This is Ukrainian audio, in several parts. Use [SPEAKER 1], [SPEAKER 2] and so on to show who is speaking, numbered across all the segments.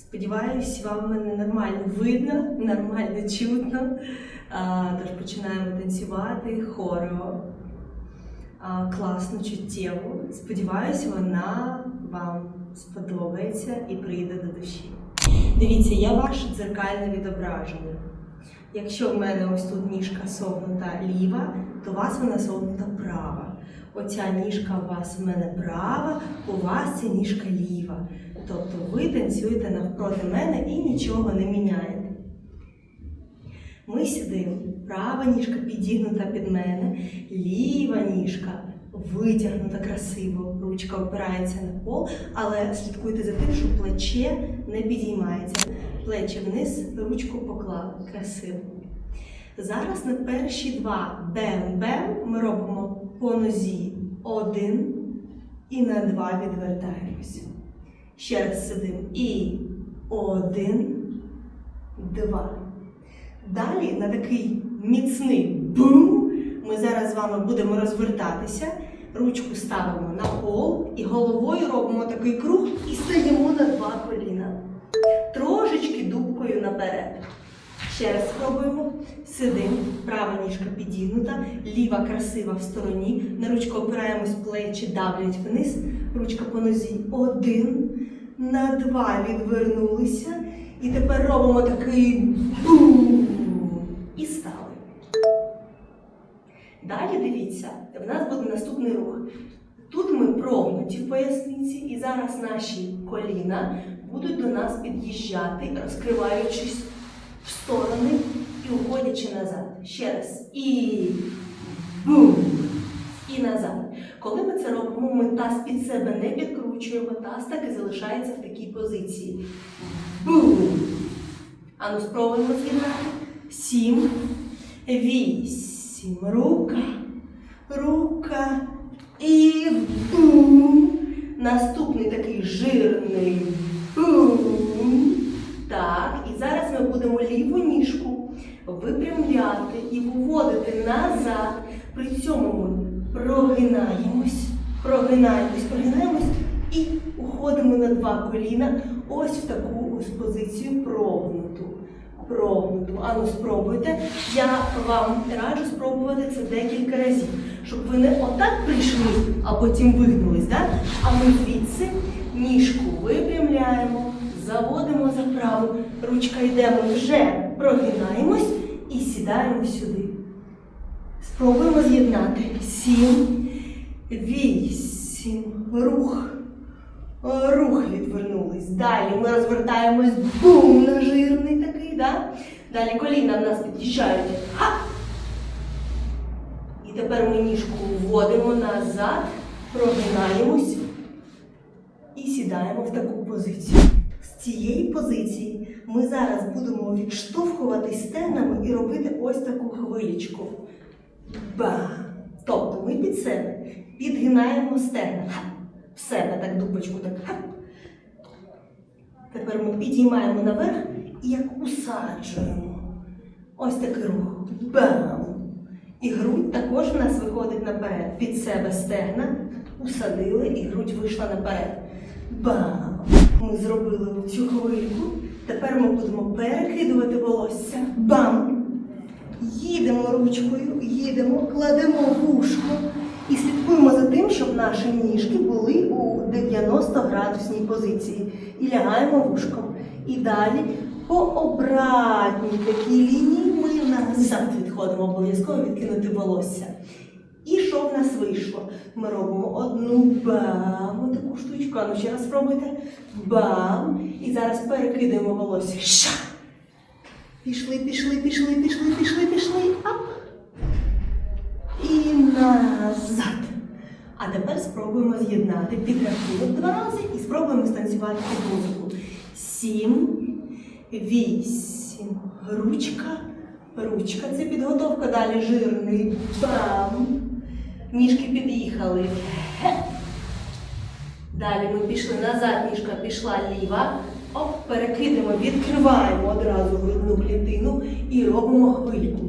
[SPEAKER 1] Сподіваюсь, вам мене нормально видно, нормально чутно. А, Тож починаємо танцювати хорео. А, Класно, чуттєво. Сподіваюсь, вона вам сподобається і прийде до душі. Дивіться, я ваше дзеркальне відображення. Якщо в мене ось тут ніжка согнута ліва, то у вас вона согнута права. Оця ніжка у вас в мене права, у вас ця ніжка ліва. Тобто ви танцюєте навпроти мене і нічого не міняєте. Ми сидимо, права ніжка підігнута під мене, ліва ніжка витягнута красиво, ручка опирається на пол, але слідкуйте за тим, щоб плече не підіймається. Плечі вниз, ручку поклали. Красиво. Зараз на перші два бем-бем ми робимо по нозі один і на два відвертаємося. Ще раз сидимо. І один, два. Далі на такий міцний бум ми зараз з вами будемо розвертатися. Ручку ставимо на пол і головою робимо такий круг і стаємо на два коліна. Трошечки дубкою наперед. Ще раз спробуємо. Сидимо, права ніжка підігнута, ліва красива в стороні. На ручку опираємось, плечі давлять вниз. Ручка по нозі. Один. На два відвернулися. І тепер робимо такий бум. І стали. Далі дивіться, в нас буде наступний рух. Тут ми прогнуті в поясниці, і зараз наші коліна будуть до нас під'їжджати, розкриваючись в сторони і уходячи назад. Ще раз. І бум. Коли ми це робимо, ми таз під себе не підкручуємо, таз так і залишається в такій позиції. Бум. Ану, спробуємо з'єднати. Сім, вісім. Рука, рука і бум. Наступний такий жирний бум. Так, і зараз ми будемо ліву ніжку випрямляти і виводити назад. При цьому ми прогинаємось, прогинаємось, прогинаємось і уходимо на два коліна. Ось в таку ось позицію прогнуту. Прогнуту. Ану, спробуйте. Я вам раджу спробувати це декілька разів, щоб ви не отак прийшли, а потім вигнулись. Да? А ми звідси ніжку випрямляємо, заводимо за праву, ручка йде, ми вже прогинаємось і сідаємо сюди. Спробуємо з'єднати. Сім, вісім, рух. Рух відвернулись. Далі ми розвертаємось, бум, нажирний такий, да? Далі коліна в нас під'їжджають. І тепер ми ніжку вводимо назад, прогинаємось і сідаємо в таку позицію. З цієї позиції ми зараз будемо відштовхуватись стегнами і робити ось таку хвилічку. Ба! Тобто ми під себе підгинаємо стегна. В себе так дубочку так. Тепер ми підіймаємо наверх і як усаджуємо. Ось такий рух. Бам! І грудь також в нас виходить наперед. Під себе стегна, усадили, і грудь вийшла наперед. Бам! Ми зробили цю хвильку. Тепер ми будемо перекидувати волосся. Бам! Ручкою, їдемо, кладемо вушко і слідкуємо за тим, щоб наші ніжки були у 90 градусній позиції. І лягаємо вушком. І далі по обратній такій лінії ми назад відходимо обов'язково відкинути волосся. І що в нас вийшло? Ми робимо одну бам, таку штучку. А ну ще раз спробуйте. Бам. І зараз перекидаємо волосся. Ша! Пішли, пішли, пішли, пішли, пішли, пішли. Ап. І назад. А тепер спробуємо з'єднати підрахунок два рази і спробуємо станцювати під музику. Сім, вісім. Ручка. Ручка. Це підготовка. Далі жирний. Бам. Ніжки під'їхали. Далі ми пішли назад, ніжка пішла ліва. Оп, перекидемо, відкриваємо одразу грудну клітину і робимо хвильку.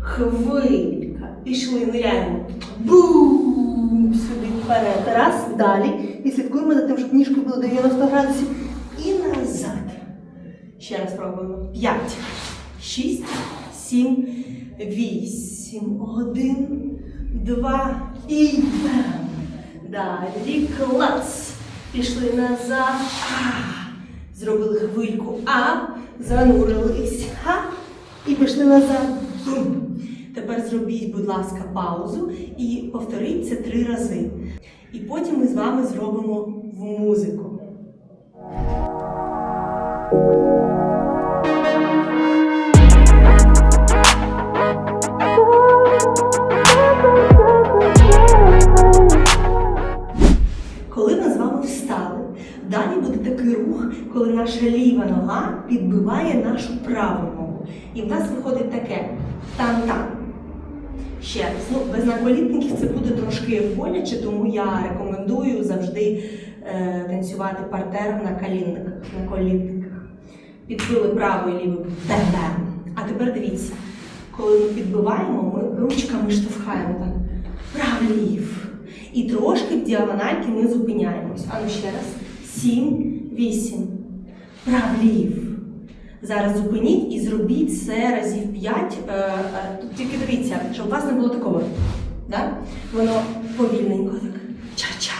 [SPEAKER 1] Хвилька. Пішли, ниряємо. Бум! Сюди вперед. Раз, далі. І слідкуємо за тим, щоб ніжки було 90 градусів. І назад. Ще раз пробуємо. П'ять, шість, сім, вісім, один, два і бам. Далі клац. Пішли назад. А. Зробили хвильку. А. Занурились. Ха. І пішли назад. Тепер зробіть, будь ласка, паузу і повторіть це три рази. І потім ми з вами зробимо в музику. Коли наша ліва нога підбиває нашу праву ногу. І в нас виходить таке тан-тан. Ще раз, ну без наколітників це буде трошки боляче, тому я рекомендую завжди е, танцювати партером на колінниках, на колінниках. Підбили праву і ліву. А тепер дивіться, коли ми підбиваємо, ми ручками штовхаємо так. Прав-лів. І трошки в діагональки ми зупиняємось. А ну ще раз. Сім, вісім. Прав-лів. Зараз зупиніть і зробіть це разів 5. Е, е, тільки дивіться, щоб у вас не було такого. Да? Воно повільненько так. Ча-ча.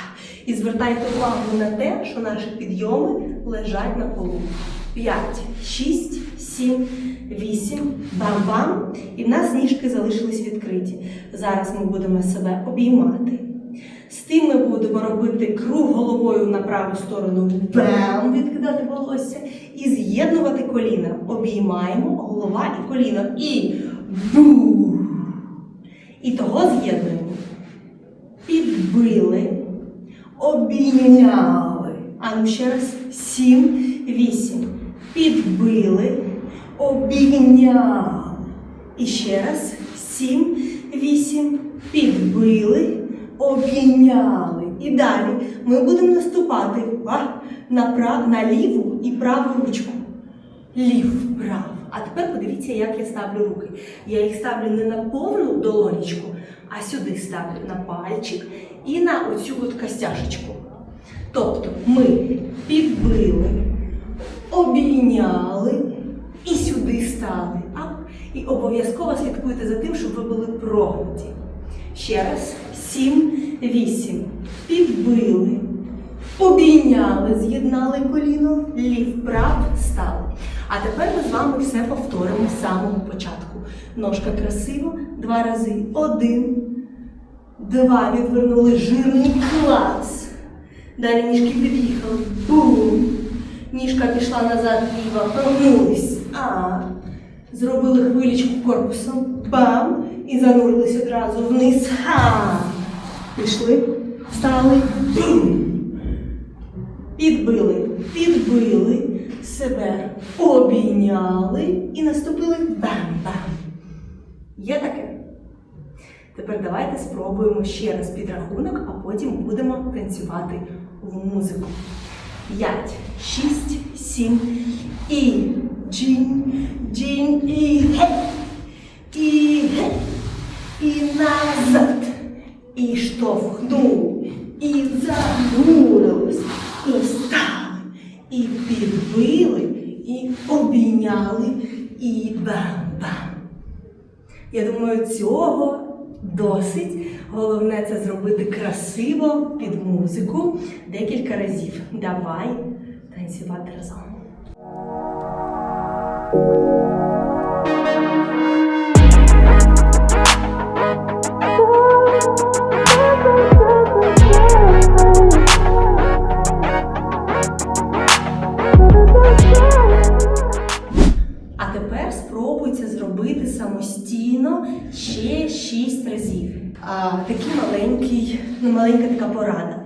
[SPEAKER 1] І звертайте увагу на те, що наші підйоми лежать на полу. 5, 6, 7, 8, бам-бам. І в нас ніжки залишились відкриті. Зараз ми будемо себе обіймати. Тим ми будемо робити круг головою на праву сторону, бам, відкидати волосся і з'єднувати коліна. Обіймаємо голова і коліно. І бу. І того з'єднуємо. Підбили, обійняли. А ну ще раз. Сім, вісім. Підбили, обійняли. І ще раз. Сім, вісім. Підбили, обійняли. І далі ми будемо наступати на, прав, на ліву і праву ручку. Лів, прав. А тепер подивіться, як я ставлю руки. Я їх ставлю не на повну долонечку, а сюди ставлю на пальчик і на оцю от костяшечку. Тобто ми підбили, обійняли і сюди стали. А? І обов'язково слідкуйте за тим, щоб ви були прогнуті. Ще раз. Сім, вісім. Підбили. Обійняли, з'єднали коліно, лів, прав, стали. А тепер ми з вами все повторимо з самого початку. Ножка красиво, два рази. Один, два. Відвернули жирний клас. Далі ніжки під'їхали. Бум. Ніжка пішла назад, ліва, прогнулись. А. Зробили хвилічку корпусом. Бам! І занурились одразу вниз. Ха! Пішли, встали. Бум! Підбили, підбили себе, обійняли і наступили бам-бам. Є таке? Тепер давайте спробуємо ще раз підрахунок, а потім будемо танцювати в музику. П'ять, шість, сім і джінь, джінь і ге, і ге, і назад, штовхнув, і занурились, і встали, і підбили, і обійняли, і бам-бам. Я думаю, цього досить. Головне це зробити красиво під музику декілька разів. Давай танцювати разом. А тепер спробуй це зробити самостійно ще 6 разів. А, такий маленький, ну, маленька така порада.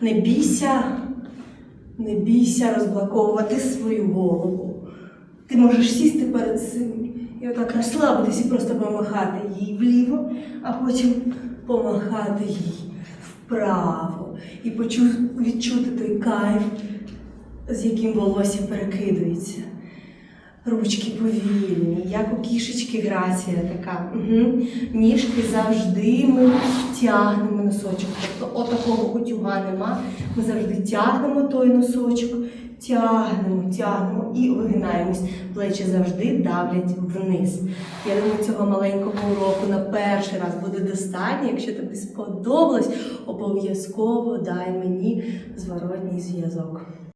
[SPEAKER 1] Не бійся, не бійся розблоковувати свою голову. Ти можеш сісти перед цим і отак розслабитись і просто помахати їй вліво, а потім помахати їй вправо і почу- відчути той кайф, з яким волосся перекидується. Ручки повільні, як у кішечки грація така. Угу. Ніжки завжди ми тягнемо носочок. Тобто отакого утюга нема. Ми завжди тягнемо той носочок, тягнемо, тягнемо і вигинаємось. Плечі завжди давлять вниз. Я думаю, цього маленького уроку на перший раз буде достатньо. Якщо тобі сподобалось, обов'язково дай мені зворотній зв'язок.